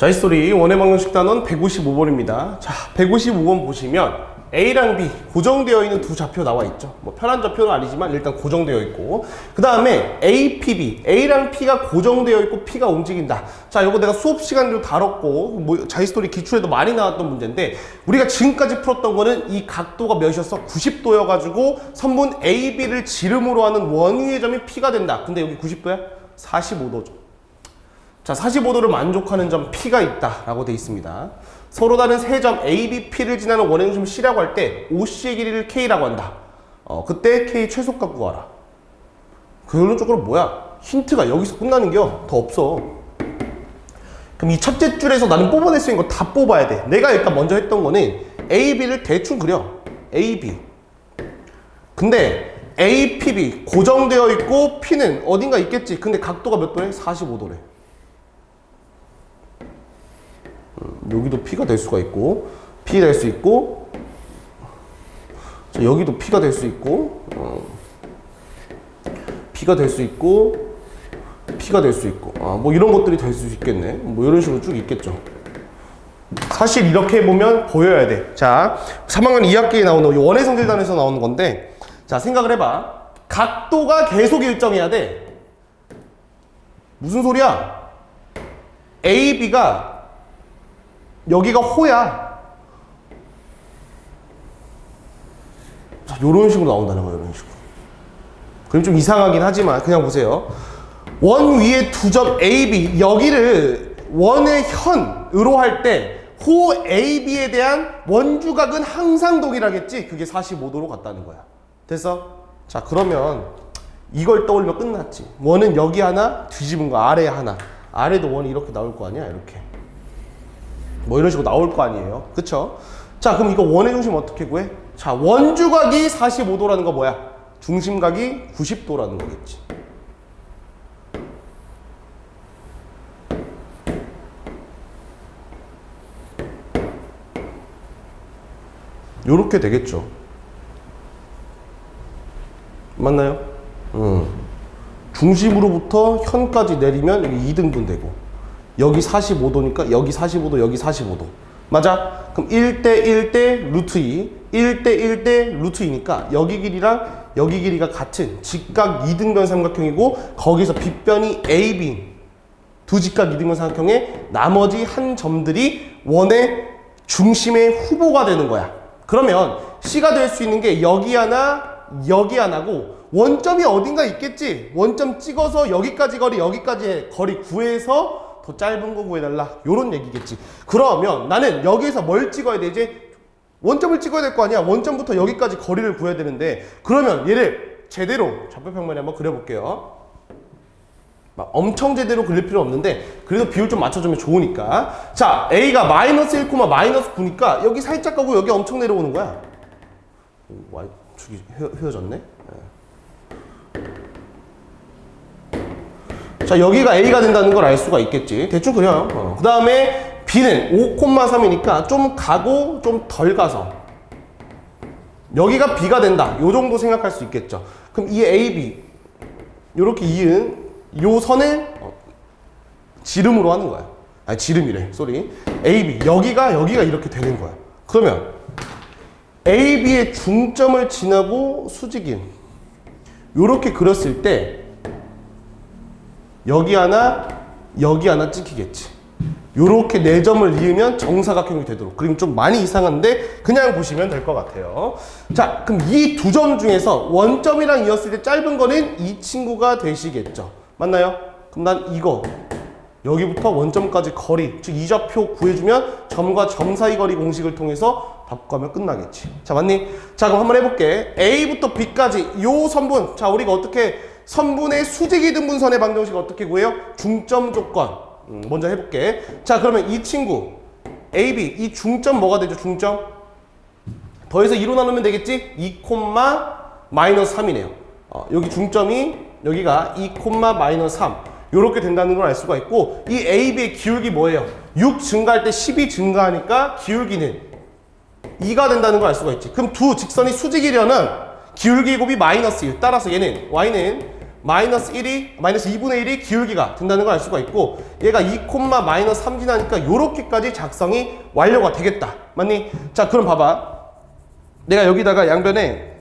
자, 이 스토리 원의 방정식 단원 155번입니다. 자, 155번 보시면 A랑 B 고정되어 있는 두 좌표 나와 있죠. 뭐 편한 좌표는 아니지만 일단 고정되어 있고 그 다음에 A, P, B A랑 P가 고정되어 있고 P가 움직인다. 자, 이거 내가 수업 시간에도 다뤘고 뭐 자이스토리 기출에도 많이 나왔던 문제인데 우리가 지금까지 풀었던 거는 이 각도가 몇이었어? 90도여가지고 선분 A, B를 지름으로 하는 원위의 점이 P가 된다. 근데 여기 90도야? 45도죠. 자, 45도를 만족하는 점 P가 있다라고 돼 있습니다. 서로 다른 세 점 A, B, P를 지나는 원의 중심 C라고 할 때 OC의 길이를 K라고 한다. 어, 그때 K 최소값 구하라. 결론적으로 뭐야? 힌트가 여기서 끝나는 게요. 더 없어. 그럼 이 첫째 줄에서 나는 뽑아낼 수 있는 거 다 뽑아야 돼. 내가 일단 먼저 했던 거는 A, B를 대충 그려. A, B. 근데 A, P, B 고정되어 있고 P는 어딘가 있겠지. 근데 각도가 몇 도래? 45도래. 여기도 P가 될 수가 있고 P 될 수 있고 자, 여기도 P가 될 수 있고 어, P가 될 수 있고 P가 될 수 있고 아, 뭐 이런 것들이 될 수 있겠네 뭐 이런 식으로 쭉 있겠죠 사실 이렇게 보면 보여야 돼. 자, 3학년 2학기에 나오는 원의 성질단에서 나오는 건데, 자, 생각을 해봐. 각도가 계속 일정해야 돼. 무슨 소리야? A, B가 여기가 호야. 자, 요런 식으로 나온다는 거예요, 이런 식으로. 그럼 좀 이상하긴 하지만, 그냥 보세요. 원 위에 두 점 A, B, 여기를 원의 현으로 할 때, 호 A, B에 대한 원주각은 항상 동일하겠지? 그게 45도로 같다는 거야. 됐어? 자, 그러면 이걸 떠올리면 끝났지. 원은 여기 하나, 뒤집은 거 아래에 하나. 아래도 원이 이렇게 나올 거 아니야? 이렇게. 뭐 이런 식으로 나올 거 아니에요. 그쵸? 자, 그럼 이거 원의 중심 어떻게 구해? 자, 원주각이 45도라는 거 뭐야? 중심각이 90도라는 거겠지. 요렇게 되겠죠. 맞나요? 음. 중심으로부터 현까지 내리면 여기 2등분 되고 여기 45도니까 여기 45도 여기 45도. 맞아? 그럼 1대 1대 루트 2 1대 1대 루트 2니까 여기 길이랑 여기 길이가 같은 직각 2등변 삼각형이고 거기서 빗변이 AB 두 직각 2등변 삼각형의 나머지 한 점들이 원의 중심의 후보가 되는 거야. 그러면 C가 될 수 있는 게 여기 하나 여기 하나고 원점이 어딘가 있겠지? 원점 찍어서 여기까지 거리 여기까지 거리 구해서 더 짧은 거 구해달라. 요런 얘기겠지. 그러면 나는 여기에서 뭘 찍어야 되지? 원점을 찍어야 될 거 아니야. 원점부터 여기까지 거리를 구해야 되는데 그러면 얘를 제대로 좌표평면에 한번 그려볼게요. 막 엄청 제대로 그릴 필요 없는데 그래도 비율 좀 맞춰주면 좋으니까. 자 A가 마이너스 1, 마이너스 9니까 여기 살짝 가고 여기 엄청 내려오는 거야. 오, 와, 축이 휘어, 휘어졌네 자 여기가 A가 된다는 걸 알 수가 있겠지. 대충 그냥 어. 그 다음에 B는 5,3이니까 좀 가고 좀 덜 가서. 여기가 B가 된다. 요 정도 생각할 수 있겠죠. 그럼 이 AB 요렇게 이은 요 선을 어, 지름으로 하는 거야. 아니 지름이래. 쏘리. AB 여기가 여기가 이렇게 되는 거야. 그러면 AB의 중점을 지나고 수직인. 요렇게 그렸을 때 여기 하나 여기 하나 찍히겠지. 요렇게 네 점을 이으면 정사각형이 되도록. 그림 좀 많이 이상한데 그냥 보시면 될 것 같아요. 자 그럼 이 두 점 중에서 원점이랑 이었을 때 짧은 거는 이 친구가 되시겠죠. 맞나요? 그럼 난 이거. 여기부터 원점까지 거리 즉 이좌표 구해주면 점과 점 사이 거리 공식을 통해서 답 구하면 끝나겠지. 자 맞니? 자 그럼 한번 해볼게. A부터 B까지 요 선분. 자 우리가 어떻게 선분의 수직이 등분선의 방정식 어떻게 구해요? 중점 조건 음, 먼저 해볼게 자 그러면 이 친구 AB 이 중점 뭐가 되죠 중점? 더해서 2로 나누면 되겠지? 2 마이너스 3이네요 어, 여기 중점이 여기가 2 마이너스 3 이렇게 된다는 걸 알 수가 있고 이 AB의 기울기 뭐예요? 6 증가할 때 10이 증가하니까 기울기는 2가 된다는 걸 알 수가 있지. 그럼 두 직선이 수직이려면 기울기 곱이 마이너스 1. 따라서 얘는 y는 마이너스 1이 마이너스 2분의 1이 기울기가 된다는 걸 알 수가 있고 얘가 2 콤마 마이너스 3 지나니까 요렇게까지 작성이 완료가 되겠다 맞니? 자 그럼 봐봐 내가 여기다가 양변에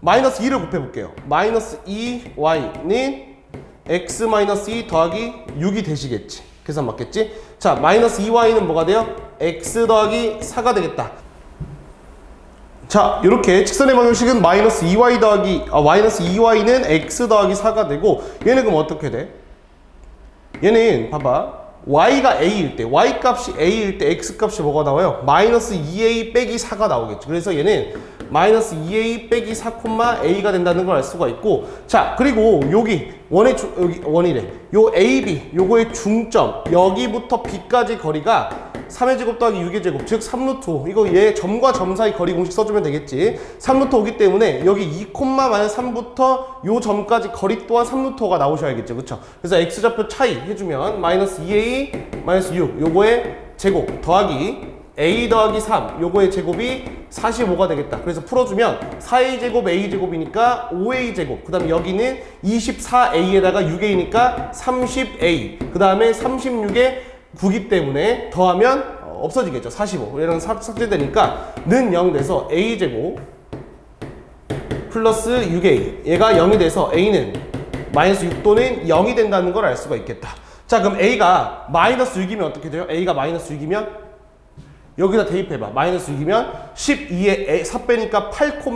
마이너스 2를 곱해 볼게요 마이너스 2y는 x 마이너스 2 더하기 6이 되시겠지 계산 맞겠지? 자 마이너스 2y는 뭐가 돼요? x 더하기 4가 되겠다 자 이렇게 직선의 방정식은 마이너스 2y 더하기 아, 마이너스 2y는 x 더하기 4가 되고 얘는 그럼 어떻게 돼? 얘는 봐봐 y가 a일 때 y 값이 a일 때 x 값이 뭐가 나와요? 마이너스 2a 빼기 4가 나오겠죠 그래서 얘는 마이너스 2a 빼기 4 콤마 a가 된다는 걸 알 수가 있고 자 그리고 여기 원의 주, 여기 원이래 요 ab 요거의 중점 여기부터 b까지 거리가 3의 제곱 더하기 6의 제곱 즉 3루트 5 이거 얘 점과 점 사이 거리 공식 써주면 되겠지. 3루트 5기 때문에 여기 2 콤마 마이너스 3부터 요 점까지 거리 또한 3루트 5가 나오셔야겠죠. 그쵸? 그래서 x좌표 차이 해주면 마이너스 2a 마이너스 6 요거의 제곱 더하기 a 더하기 3 요거의 제곱이 45가 되겠다. 그래서 풀어주면 4a 제곱 a 제곱이니까 5a 제곱. 그 다음에 여기는 24a에다가 6a니까 30a 그 다음에 36에 9기 때문에 더하면 어, 없어지겠죠. 45 얘는 삭- 삭제되니까 는 0 돼서 a 제곱 플러스 6a 얘가 0이 돼서 a는 마이너스 6도는 0이 된다는 걸 알 수가 있겠다. 자 그럼 a가 마이너스 6이면 어떻게 돼요? a가 마이너스 6이면? 여기다 대입해봐. 마이너스 6이면 12에 4 빼니까 8콤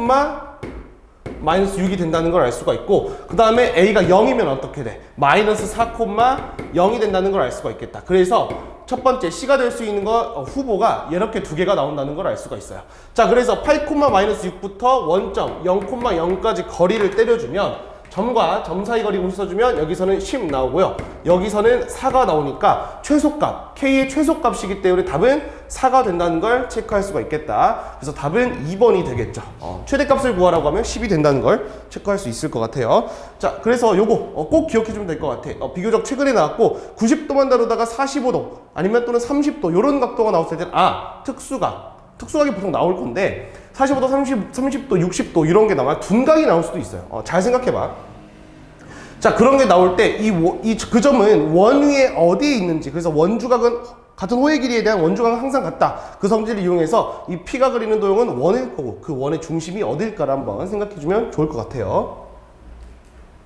마 마이너스 6이 된다는 걸 알 수가 있고 그 다음에 a가 0이면 어떻게 돼? 마이너스 4 콤마 0이 된다는 걸 알 수가 있겠다 그래서 첫 번째 C가 될 수 있는 거 어, 후보가 이렇게 두 개가 나온다는 걸 알 수가 있어요 자 그래서 8 콤마 마이너스 6부터 원점 0 콤마 0까지 거리를 때려주면 점과 점 사이 거리 공식 써주면 여기서는 10 나오고요. 여기서는 4가 나오니까 최소값 K의 최소값이기 때문에 답은 4가 된다는 걸 체크할 수가 있겠다. 그래서 답은 2번이 되겠죠. 어, 최대값을 구하라고 하면 10이 된다는 걸 체크할 수 있을 것 같아요. 자 그래서 요거 어, 꼭 기억해 주면 될 것 같아. 어, 비교적 최근에 나왔고 90도만 다루다가 45도 아니면 또는 30도 이런 각도가 나왔을 때는 아 특수각 특수각이 보통 나올 건데 45도, 30, 30도, 60도 이런 게 나와 둔각이 나올 수도 있어요. 어, 잘 생각해봐. 자 그런 게 나올 때이이그 점은 원 위에 어디에 있는지 그래서 원주각은 같은 호의 길이에 대한 원주각은 항상 같다. 그 성질을 이용해서 이 P가 그리는 도형은 원일 거고 그 원의 중심이 어딜까를 한번 생각해 주면 좋을 것 같아요.